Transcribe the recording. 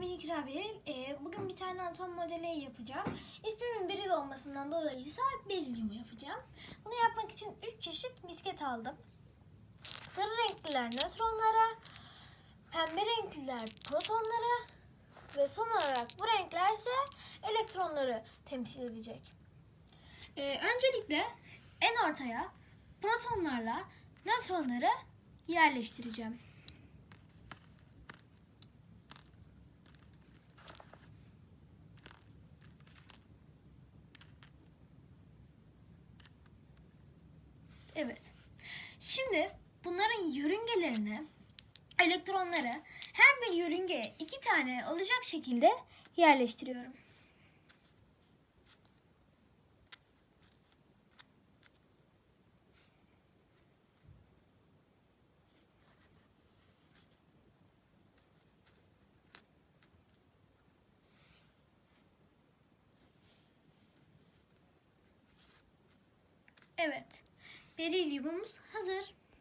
ben İkra Beril. Ee, bugün bir tane atom modeli yapacağım. İsmimin Beril olmasından dolayı ise Berilyum yapacağım. Bunu yapmak için 3 çeşit misket aldım. Sarı renkliler nötronlara, pembe renkliler protonlara ve son olarak bu renkler ise elektronları temsil edecek. Ee, öncelikle en ortaya protonlarla nötronları yerleştireceğim. Evet. Şimdi bunların yörüngelerine elektronları her bir yörüngeye iki tane olacak şekilde yerleştiriyorum. Evet. Berilyumumuz hazır.